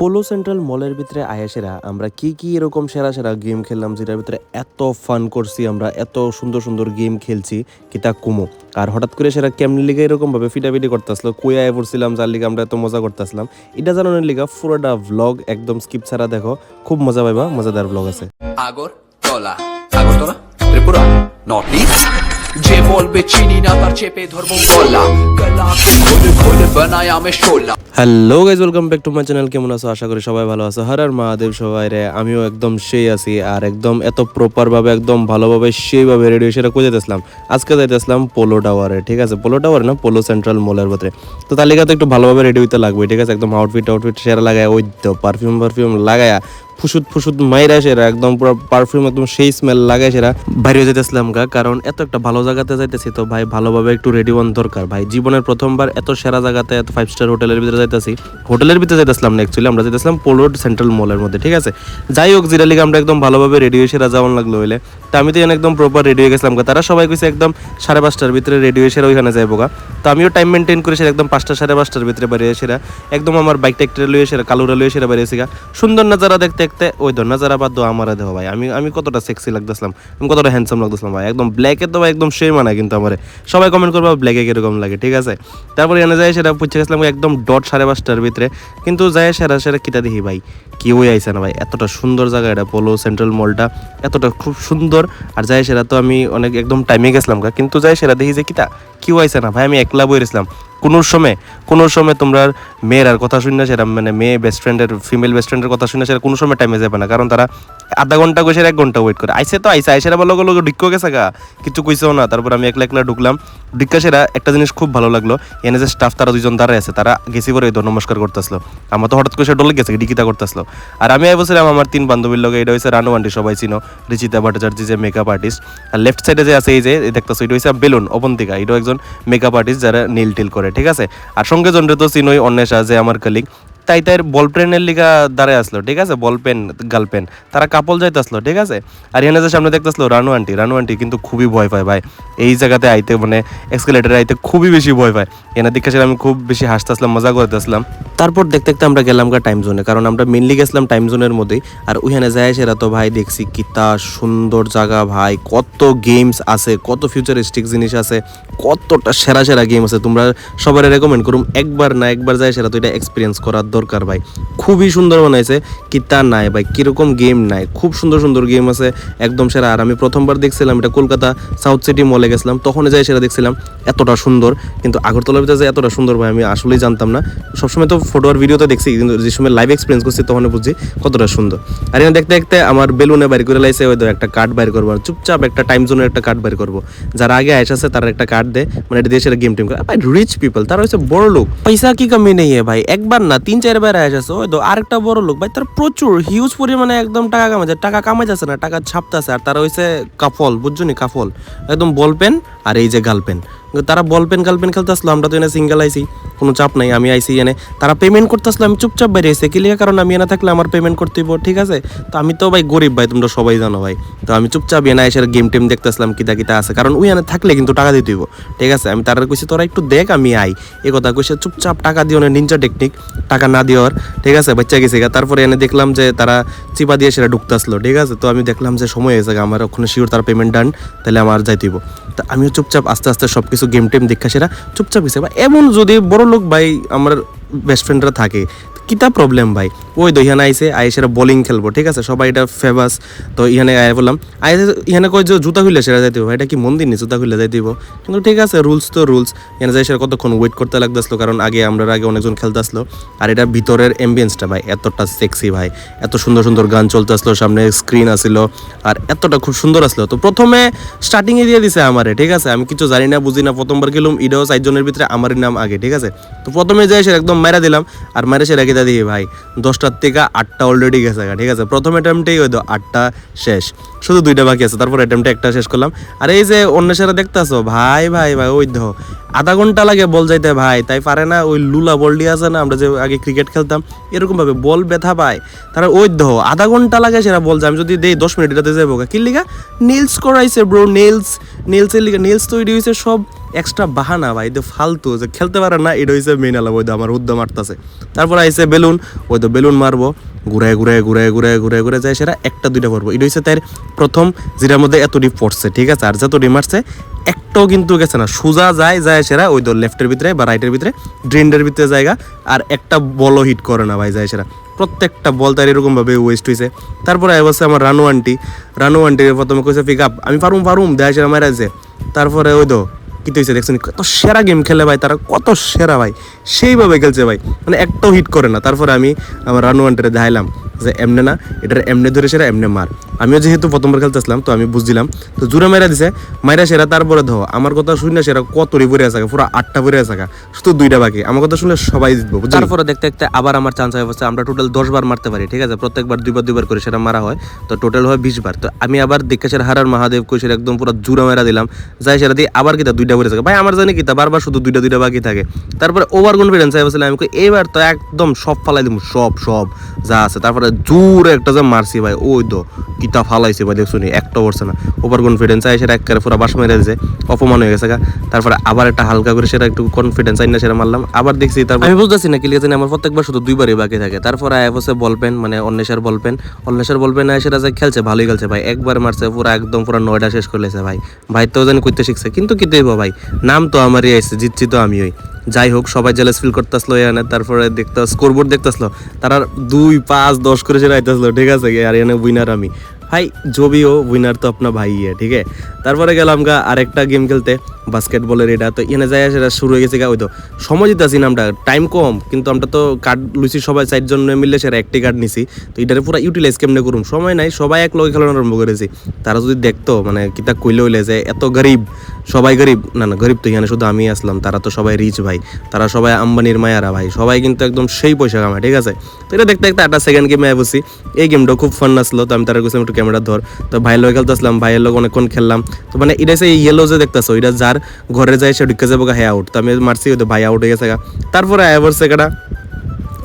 Polo central মলের ভিতরে আয়াসেরা আমরা কি কি এরকম সেরা সেরা গেম খেললাম, যেটার ভিতরে এত ফান করছি আমরা, এত সুন্দর সুন্দর গেম খেলছি কি তা কুমো? আর হঠাৎ করে সেরা কেমনি লিগে এরকম ভাবে ফিটাফিটি করতেছিল কই আয় পড়ছিলাম যার লিগে আমরা এত মজা করতেছিলাম। এটা জানানোর লিগা, পুরোটা ভ্লগ একদম স্কিপ ছাড়া দেখো, খুব মজা পাইবা, মজাদার ভ্লগ আছে। আগর তলা আগরতলা? ত্রিপুরা? নর্থ ইস্ট যে বলবে চিনি না, তার চেপে ধরবো গলা। গলাকে খুলে খুলে বানায় আমি শোলা hello guys welcome back to my channel কেমন আছো? আশা করি সবাই ভালো আছো। হর আর মহাদেব সবাই রে, আমিও একদম সেই আছি আর একদম এত প্রপার ভাবে, একদম ভালোভাবে, সেইভাবে রেডিও সেটা খুঁজে যাইতেছিলাম? আজকে যাইতেছিলাম পোলো টাওয়ারে ঠিক আছে? পোলো টাওয়ার না? পোলো সেন্ট্রাল মলের ভিতরে। তো তালিকা তালিকাতে একটু ভালোভাবে রেডি হইতে লাগবে, ঠিক আছে? একদম আউটফিট আউটফিট সেরা লাগায়, ওই তো পারফিউম পারফিউম লাগায়া ফুসুত ফুসুত মাইরা সেরা, একদম পুরো পারফিউম একদম সেই স্মেল লাগায় সেরা। বাইরে যেতেছিলাম গা, কারণ এত একটা ভালো জায়গাতে যাইতেছি তো ভাই ভালোভাবে একটু রেডি হন দরকার। ভাই জীবনের প্রথমবার এত সেরা জায়গাতে এত ফাইভ স্টার হোটেলের ভিতরে যাইতেছি। হোটেলের ভিতরে যাইতেছিলাম না অ্যাকচুয়ালি আমরা যাইতেছিলাম পোলোড সেন্ট্রাল মলের মধ্যে, ঠিক আছে? যাই হোক জিরা লিগে আমরা একদম ভালোভাবে রেডি হয়ে সেরা যাওয়ান লাগল হইলে। তো আমি তো একদম প্রপার রেডি হয়ে গেছিলাম। তারা সবাই কইছে একদম সাড়ে পাঁচটার ভিতরে রেডি হয়ে সেরা ওইখানে যাইবো গা। তো আমিও টাইম মেনটেন করে সেরা একদম পাঁচটা সাড়ে পাঁচটার ভিতরে বেরিয়ে সেরা। একদম আমার বাইকটা একটা লুয়ে সেরা, কালুরা লুয়ে সেরা বেরিয়েছি গা। সুন্দর নাজারা দেখতে দেখতে, ওই ধর নাজারা বাদ দো আমার দেহ ভাই। আমি আমি কতটা সেক্সি লাগতেছিলাম, আমি কতটা হ্যান্ডসাম লাগতেছিলাম ভাই। একদম ব্ল্যাকের তো ভাই একদম সেই মানায় কিন্তু আমার। সবাই কমেন্ট করবা ব্ল্যাকে কীরকম লাগে? ঠিক আছে? তারপরে এখানে যাই, সেটা পুচ্ছে গেছিলাম একদম ডট সাড়ে পাঁচটার ভিতরে। কিন্তু যাই সেরা সেরা কিতা দেখি ভাই কেউ আইসে না ভাই? এতটা সুন্দর জায়গা এটা পোলো সেন্ট্রাল মলটা এতটা খুব সুন্দর। আর যাই সেরা তো আমি অনেক, একদম টাইমে গেছিলাম কিন্তু যাই সেরা দেখি যে কিতা কেউ আইসে না। ভাই, আমি একলা বইরেছিলাম কোনো সময় কোনো সময় তোমরা মেয়ের আর কথা শুনে সেটা মানে মেয়ে বেস্ট ফ্রেন্ডের ফিমেল বেস্ট ফ্রেন্ডের কথা শুনে সেটা কোনো সময় টাইমে যাবে না। কারণ তারা আধা ঘণ্টা কইসে এক ঘণ্টা ওয়েট করে। আইসে তো আইসে আইসে আবার লগে লগে গেছে গা। কিছু কইছেও না। তারপর আমি একলা একলা ঢুকলাম। ঢিক্কা সেরা একটা জিনিস খুব ভালো লাগল। এনে যে স্টাফ তারা দুজন দাঁড়ায় আছে, তারা গেছি পরে নমস্কার করতেছিল। আমার তো হঠাৎ করে সে ডলে গেছে ডিকিতা করতেছিল। আর আমি বলছিলাম আমার তিন বান্ধবীর লগে, এটা হয়েছে রানু আন্টি, সবাই চিনো। রিচিতা ভট্টাচার্য যে মেকআপ আর্টিস্ট আর লেফট সাইডে যে আছে, এই যে দেখতেছো, এটা হয়েছে বেলুন, অবন্তিকা। এটাও মেকআপ আর্টিস্ট যারা নীল টিল করে, ঠিক আছে? আর সঙ্গে জনরে তো চিনই অন্বেষা, যে আমার কলিগ তাই তাই বল পেনের লিগা দাঁড়ায় আসলো, ঠিক আছে? Ball pen pen. তারা কাপল যাইতে আসলো, ঠিক আছে? আর এখানে যে সামনে দেখতে আসলো রানু আন্টি। রানু আন্টি কিন্তু খুবই ভয় পায়, ভাই। এই জায়গাতে আইতে মানে এক্সকেলেটারে আইতে খুবই বেশি ভয় পায়। এনার দিকে আমি খুব বেশি হাসতে আসলাম, মজা করতে আসলাম। তারপর দেখতে দেখতে আমরা গেলাম গা টাইম জোনে কারণ আমরা মেনলি গেছিলাম টাইম জোনের মধ্যেই। আর ওইখানে যায় সেরা তো, ভাই, দেখছি কিতা সুন্দর জায়গা, ভাই। কত গেমস আছে, কত ফিউচারিস্টিক জিনিস আছে, কতটা সেরা সেরা গেম আছে। তোমরা সবাই রেকমেন্ড করুম, একবার না একবার যায় সেরা তো এটা এক্সপিরিয়েন্স করার দরকার ভাই। খুবই সুন্দর বানাইছে। কিতা নাই ভাই, কীরকম গেম নাই। খুব সুন্দর সুন্দর গেম আছে, একদম সেরা। আর আমি প্রথমবার দেখছিলাম এটা কলকাতা সাউথ সিটি মলে গেছিলাম তখন যাই সেটা দেখছিলাম, এতটা সুন্দর। কিন্তু আগরতলার ভিতরে যে এতটা সুন্দর ভাই, আমি আসলেই জানতাম না। সবসময় তো ফটো আর ভিডিওতে দেখছি, কিন্তু যে সময় লাইভ এক্সপিরিয়েন্স করছি তখন বুঝছি কতটা সুন্দর। আর এখানে দেখতে দেখতে আমার বেলুনে বাইর করে লাইছে, ওই তো একটা কার্ড বাইর করব আর চুপচাপ একটা টাইম জোনের একটা কার্ড বাইর করব। যারা আগে আইস আছে, তারা একটা কার্ড দেয় মানে এটা দিয়ে সেটা গেম টিম করে। ভাই রিচ পিপল তারা হচ্ছে বড় লোক। পয়সা কি কমি নেই ভাই, একবার না, তিন চারবার আইস আছে, ওই তো আরেকটা বড় লোক। ভাই, তার প্রচুর হিউজ পরিমাণে একদম টাকা কামাইছে টাকা কামাই যাচ্ছে না, টাকা ছাপতেছে, আর তার হয়েছে কাফল, বুঝছ নি, কাফল। একদম বল পেন আর এই যে গাল পেন। তারা বল পেন গার্ল পেন খেলতে আসলো, আমরা তো এনে সিঙ্গেল আইসি কোনো চাপ নাই, আমি আইসি এনে। তারা পেমেন্ট করতে আসলো, আমি চুপচাপ বাইরে এসে কিলিয়া কারণ আমি এনে থাকলে আমার পেমেন্ট করতে ঠিক আছে? তো আমি তো ভাই গরিব ভাই, তোমরা সবাই জানো ভাই। তো আমি চুপচাপ এনে এসে গেম টেম দেখতে আসলাম, কিতা কিতা আছে। কারণ ওই এনে থাকলে কিন্তু টাকা দিতে হইব, ঠিক আছে? আমি তারা কইছি, তোরা একটু দেখ, আমি আই। এই কথা কইছে, চুপচাপ টাকা দিও না নিনজা টেকনিক টাকা না দিওয়ার ঠিক আছে? বাচ্চা গেছে। তারপরে এনে দেখলাম যে তারা চিপা দিয়ে সেটা ঢুকতে আসলো, ঠিক আছে? তো আমি দেখলাম যে সময় হয়েছে আমার ওখানে শিওর তার পেমেন্ট ডান তাহলে আমার যাইতে হইব। তা আমিও চুপচাপ আস্তে আস্তে সব কিছু গেম টেম দেখা সেরা চুপচাপ গেছে। বা এমন যদি বড় লোক ভাই আমার বেস্ট ফ্রেন্ডরা থাকে কিতা প্রবলেম ভাই? ওই তো ইহানে আইসে আইসে বোলিং খেলব, ঠিক আছে? সবাই এটা ফেমাস তো ইহানে আয় বললাম আইসে ইহানে কয় যে জুতা খুললে সেটা যাইতে এটা কি মন্দির নি জুতা খুললে যাইতে কিন্তু ঠিক আছে রুলস তো রুলস এখানে যাই সেটা কতক্ষণ ওয়েট করতে লাগতেছিল, কারণ আগে আমরা আগে অনেকজন খেলতে আসলো আর এটা ভিতরের এম্বিয়েন্সটা ভাই, এতটা সেক্সি ভাই, এত সুন্দর সুন্দর গান চলতে আসলো সামনে স্ক্রিন আসিল আর এতটা খুব সুন্দর আসলো তো প্রথমে স্টার্টিংয়ে দিয়ে দিছে আমারে, ঠিক আছে? আমি কিছু জানি না, বুঝি না, প্রথমবার গেলাম ইডাও চারজনের ভিতরে আমারই নাম আগে, ঠিক আছে? তো প্রথমে যাই সে একদম মেরা দিলাম, আর মেরে সে রেখে দিয়ে ভাই। দশটার থেকে আটটা অলরেডি গেছে ঠিক আছে? প্রথম অ্যাটেম্পটেই ওই তো আটটা শেষ। শুধু দুইটা বাকি আছে, তারপর অ্যাটেম্পটে একটা শেষ করলাম। আর এই যে অন্য সেরা দেখতেছো, ভাই ভাই ভাই, ওই দেখো আধা ঘণ্টা লাগে বল যাইতে, ভাই। তাই পারে না, ওই লুলা বলটি আছে না, আমরা যে আগে ক্রিকেট খেলতাম এরকম ভাবে বল ব্যথা পায়। তারা, ওই দেহ আধা ঘণ্টা লাগে সেটা বল আমি যদি দেই, দশ মিনিট এটাতে যাব কি। লিগা? নেলস করাইছে, ব্রো নেলস নেলসের লিগা নেলস তৈরি হয়েছে সব এক্সট্রা বাহানা, ভাই। তো ফালতু, যে খেলতে পারে না, এটা হয়েছে মেন আলাপ। ওই তো আমার উদ্যম মারতাছে তারপর আইসে বেলুন, ওই তো বেলুন মারবো। ঘুরে ঘুরে ঘুরে ঘুরে ঘুরে ঘুরে যায় সেটা একটা, দুইটা পড়ব এটা হচ্ছে তার প্রথম, যেটার মধ্যে এত ডিপ পড়ছে ঠিক আছে? আর যত ডিপ মারছে, একটাও কিন্তু গেছে না। সোজা যায় যায় সেরা, ওই দল লেফটের ভিতরে বা রাইটের ভিতরে ড্রেন্ডের ভিতরে জায়গা, আর একটা বলও হিট করে না ভাই, যায় সেরা। প্রত্যেকটা বল তার এরকমভাবে ওয়েস্ট হয়েছে তারপরে অবশ্য আমার রানু আন্টি। রানু আন্টি প্রথমে কইছে পিক আপ আমি পারুম পারুম দেয় সেরা মারাইছে তারপরে ওই তো কি হয়েছে দেখছেন কত সেরা গেম খেলে ভাই, তারা কত সেরা ভাই, সেইভাবে খেলছে ভাই। মানে একটাও হিট করে না। তারপরে আমি আমার রানু আন্টিরে দেখাইলাম যে এমনে না, এটার এমনে ধরে সেরা, এমনে মার। আমিও যেহেতু প্রথমবার খেলতেছিলাম তো আমি বুঝছিলাম। তো জুড়ে মেরা দিছে, মাইরা সেরা, তারপরে ধো, আমার কথা শুনে সেরা কত রি আছে পুরো আটটা পরে আছে শুধু দুইটা বাকি। আমার কথা শুনলে সবাই জিতবো তারপরে দেখতে দেখতে আবার আমার চান্স হয়ে বসে আমরা টোটাল দশ বার মারতে পারি, ঠিক আছে? প্রত্যেকবার দুইবার দুইবার করে সেটা মারা হয়, তো টোটাল হয় বিশ বার। তো আমি আবার দেখে সেরা হারার মহাদেব সেটা একদম পুরো জুড়ে মেরা দিলাম, যাই সেটা দিয়ে আবার কিতা, দুইটা পরে থাকে। ভাই, আমার জানি কিতা বারবার শুধু দুইটা দুইটা বাকি থাকে। তারপরে ওভার কনফিডেন্স হয়ে বসে আমি এবার তো একদম সব ফালাই দিব সব সব যা আছে। তারপরে জোরে একটা যে মারছি ভাই, ওই তো কিতা ফালাইছে ভাই, দেখছ নি? একটা পড়ছে না। ওভার কনফিডেন্স আয় সেটা একেবারে পুরো বাস মেরে দিয়েছে অপমান হয়ে গেছে। তারপরে আবার একটা হালকা করে সেটা একটু কনফিডেন্স আইনা সেটা মারলাম। আবার দেখছি তারপর আমি বুঝতেছি না কি লিখেছে আমার প্রত্যেকবার শুধু দুইবারই বাকি থাকে। তারপরে আয় বসে বল পেন মানে অন্বেষার বল পেন অন্বেষার বল পেন আয় সেটা যে খেলছে, ভালোই খেলছে ভাই। একবার মারছে, পুরো একদম পুরো নয়টা শেষ করলেছে ভাই। ভাই তো জানি করতে শিখছে, কিন্তু কি দেবো ভাই। নাম তো আমারই আসছে জিতছি তো আমি ওই যাই হোক, সবাই জেলাস ফিল করতেছিল এখানে তারপরে দেখতে স্কোরবোর্ড দেখতেছিল তারা দুই, পাঁচ, দশ করে সেটা ঠিক আছে আর এখানে উইনার আমি। ভাই জবিও উইনার তো আপনার ভাই ঠিক আছে তারপরে গেলাম গা আরেকটা গেম খেলতে। বাস্কেটবলের এটা, তো এনে যায় সেটা শুরু হয়ে গেছে গা, ওই তো। সময় দিতেছি না আমরা টাইম কম, কিন্তু আমরা তো কার্ড লুইছি, সবাই চারজন মিললে সেটা একটি কার্ড নিছি। তো এটারে পুরো ইউটিলাইজ কেমনে করুম? সময় নাই, সবাই এক লগে খেলানো আরম্ভ করেছি। তারা যদি দেখতো মানে কিতা কইলে হইলে যে, এত গরিব, সবাই গরিব, না না, গরিব তো এখানে শুধু আমি আসলাম, তারা তো সবাই রিচ ভাই। তারা সবাই আম্বানির মায়ারা ভাই, সবাই কিন্তু একদম সেই পয়সা কামায়, ঠিক আছে? তো এটা দেখতে দেখতে একটা সেকেন্ড গেমে বসি এই গেমটা খুব ফান আসলো, তো আমি তারা কাছে একটু ক্যামেরা ধর। তো ভাইয়ের লোক খেলতে আসলাম, ভাইয়ের লোক অনেকক্ষণ খেললাম। তো মানে এটা সেই ইয়েলো যে দেখতেছো, এটা যার ঘরে যাই সে ঢুকে যাব হ্যাঁ আউট তো আমি মারছি ভাই আউট হয়ে গেছে। তারপরে আয় পড়ছে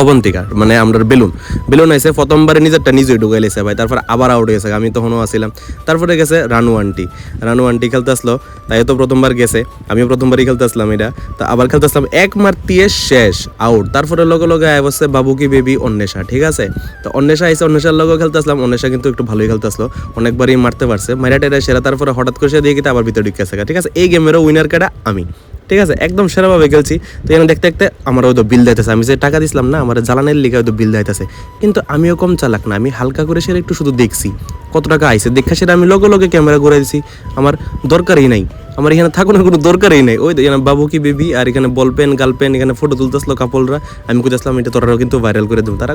অবন্তিকা মানে আমরা বেলুন। বেলুন আইসে প্রথমবারে নিজেরটা নিজেই ঢুকাই লেছে ভাই, তারপর আবার আউট হয়েছে আমি তখনও আসছিলাম তারপরে গেছে রানু আন্টি। রানু আন্টি খেলতে আসলো, তাই তো প্রথমবার গেছে, আমিও প্রথমবারই খেলতে আসলাম এটা। তো আবার খেলতে আসলাম, এক মারতিয়ে শেষ আউট তারপরে লগে লগে আয় বাবু কি বেবি অন্বেষা, ঠিক আছে? তো অন্বেষা আইসে অন্বেষার লগে খেলতে আসলাম, অন্বেষা কিন্তু একটু ভালোই খেলতে আসলো, অনেকবারই মারতে পারছে। মাইরা টেরা সেরা, তারপরে হঠাৎ করে সে দিয়ে কিন্তু আবার ভিতরে ঢুকে ঠিক আছে? এই গেমেরও উইনার কাটা আমি। ঠিক আছে? একদম সেরাভাবে খেলছি। তো এখানে দেখতে দেখতে আমার হয়তো বিল দিতেছে আমি যে টাকা দিছিলাম না, আমার জ্বালানের লিগে হয়তো বিল দিতেছে কিন্তু আমিও কম চালাক না। আমি হালকা করে সেটা একটু শুধু দেখছি। কত টাকা আইসে দেখা সেটা আমি লগে লগে ক্যামেরা ঘুরে দিছি আমার দরকারই নাই। আমার এখানে থাকুনের কোনো দরকারই নেই। ওই এখানে বাবু কি বেবি, আর এখানে বল পেন গার্ল পেন, এখানে ফটো তুলতেছিল কাপলরা। আমি কইতেছিলাম এটা তোরাও কিন্তু ভাইরাল করে দেবো। তারা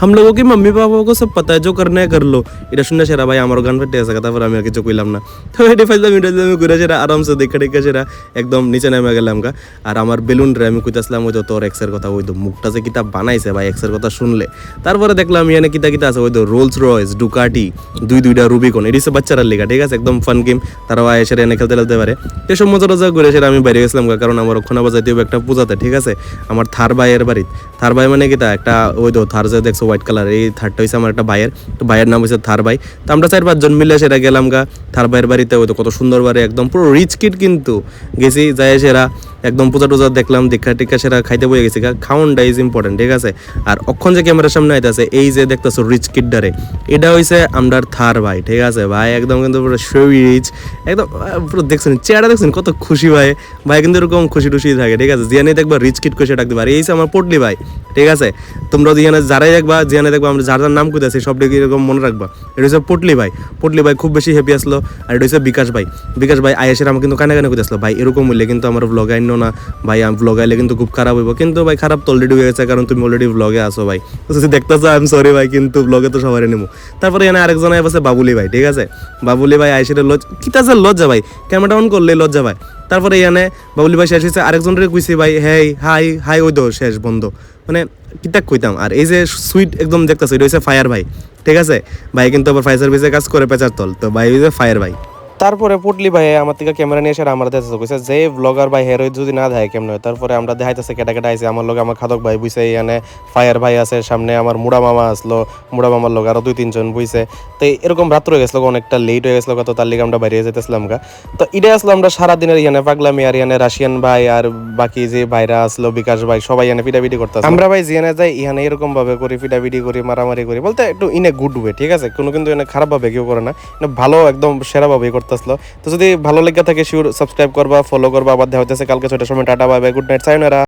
হাম লোগো কি মাম্মি বাবা কো সব পাতা জো করনে কর লো এটা শুনে সেরা ভাই আমার গান ফেটে আছে তারপর আমি আর কিছু কইলাম না। তো এটা এটা আমি ঘুরে সেরা, আরামসে দেখে দেখে সেরা, একদম নিচে নেমে গেলাম গা। আর আমার বেলুন রে, আমি কইতেছিলাম ওই তো তোর এক্সের কথা, ওই তো মুখটা যে কিতাব বানাইছে ভাই এক্সের কথা শুনলে। তারপরে দেখলাম, এখানে কিতা কিতা আছে, ওই তো রোলস রয়েস ডুকাটি দুই দুইটা রুবিকন এটি হচ্ছে বাচ্চারা লেখা, ঠিক আছে? একদম ফান গেম তারাও এসে এনে খেলতে খেলতে পারে। এসব মজা টজা করে সেটা আমি বাইরে গেছিলাম কারণ আমার ওখানে বাজাইতে হবে একটা পূজাতে ঠিক আছে? আমার থার ভাইয়ের বাড়ি। থার ভাই মানে কিতা একটা ওই তো থার যে দেখছ হোয়াইট কালার এই থারটা হয়েছে আমার একটা ভাইয়ের। তো ভাইয়ের নাম হয়েছে থার ভাই। তো আমরা চার পাঁচজন মিলে সেটা গেলাম গা, থার ভাইয়ের বাড়িতে, ওই তো কত সুন্দর বাড়ি, একদম পুরো রিচ কিট কিন্তু। গেছি, যাই সেরা একদম পূজা টুজা দেখলাম, দেখা টেকা সেরা খাইতে বয়ে গেছি খাউনটা ইজ ইম্পর্টেন্ট ঠিক আছে? আর অক্ষণ যে ক্যামেরার সামনে আইতেছে, এই যে দেখতেছো রিচ কিডারে এটা হইছে আমরার থার ভাই, ঠিক আছে? ভাই একদম কিন্তু পুরো সবই রিচ একদম পুরো দেখছেন, চেহারা দেখছেন, কত খুশি ভাই। ভাই কিন্তু এরকম খুশি টুশি থাকে, ঠিক আছে? জিয়ানে দেখবা রিচ কিট কষে ডাকতে পারে এই আমার পটলি ভাই, ঠিক আছে? তোমরা জিয়ানে যারাই দেখবা, জিয়ানে দেখবা, আমরা যার যার নাম কইতেছি সবটাকে এরকম মনে রাখবা? এটা হচ্ছে পটলি ভাই পটলি ভাই খুব বেশি হ্যাপি আসলো, আর এটা হচ্ছে বিকাশ ভাই। বিকাশ ভাই আয়েসের আমার কিন্তু কানে কানে কইতেছিল, ভাই, এরকম হইলে কিন্তু আমার ব্লগ আইনো না। ভাই, আমি ব্লগ আইলে কিন্তু খুব খারাপ হইব। কিন্তু ভাই, খারাপ তো অলরেডি হয়ে গেছে, কারণ তুমি অলরেডি ব্লগে আসো ভাই। তো দেখতেছো আই এম সরি ভাই, কিন্তু ব্লগে তো সবাই নেব তারপরে এখানে আরেকজন আয় বসে, বাবুলি ভাই ঠিক আছে? বাবুলি ভাই আইসের লজ কিতা যে লজ্জা ভাই? ক্যামেরা অন করলে লজ্জা ভাই। তারপরে এখানে বাবুলি ভাই শেষ হয়েছে আরেকজনের কইছি ভাই, হেই, হাই হাই ওই দো, শেষ, বন্ধ। মানে কিতা কইতাম, আর এই যে সুইট একদম দেখতেছে, এটা হচ্ছে ফায়ার ভাই, ঠিক আছে? ভাই কিন্তু আবার ফায়ার সার্ভিসে কাজ করে, পেঁচার তল। তো ভাই ওই যে ফায়ার ভাই। তারপরে পুটলি ভাই আমার থেকে ক্যামেরা নিয়ে এসে আমার দেখাচ্ছে কইছে যে ব্লগার ভাই হেরোই যদি না দেয় কেমন তারপরে আমরা দেখাইতেছে কেটা কেটা আইছে। আমার লোক আমার খাদক ভাই বুঝছে এখানে ফায়ার ভাই আছে, সামনে আমার মুড়া মামা আসলো। মুড়া মামার লোক আরও দুই, তিনজন বুঝছে তো এরকম রাত্র হয়ে গেছিল, অনেকটা লেট হয়ে গেছিল কত তার লিগে আমরা বাইরে যেতেছিলাম গা। তো এটা আসলো আমরা সারাদিনের ইয়ানে পাগলামি, আর ইয়ানে রাশিয়ান ভাই, আর বাকি যে ভাইরা আসলো, বিকাশ ভাই, সবাই ইয়ানে পিটাপিটি করতেছে। আমরা ভাই জিয়ানে যাই ইহানে এরকম ভাবে করি, পিটাপিটি করি, মারামারি করি, বলতে একটু ইনে গুড ওয়ে ঠিক আছে? কোনো কিন্তু এনে খারাপ ভাবে কেউ করে না। ভালো, একদম সেরা ভাবে করতেছিল। তো যদি ভালো লেগে থাকে শিওর সাবস্ক্রাইব করবা ফলো করবা। আবার দেখা হচ্ছে কালকে ছয়টার সময়। Tata bye bye good night সাইনারা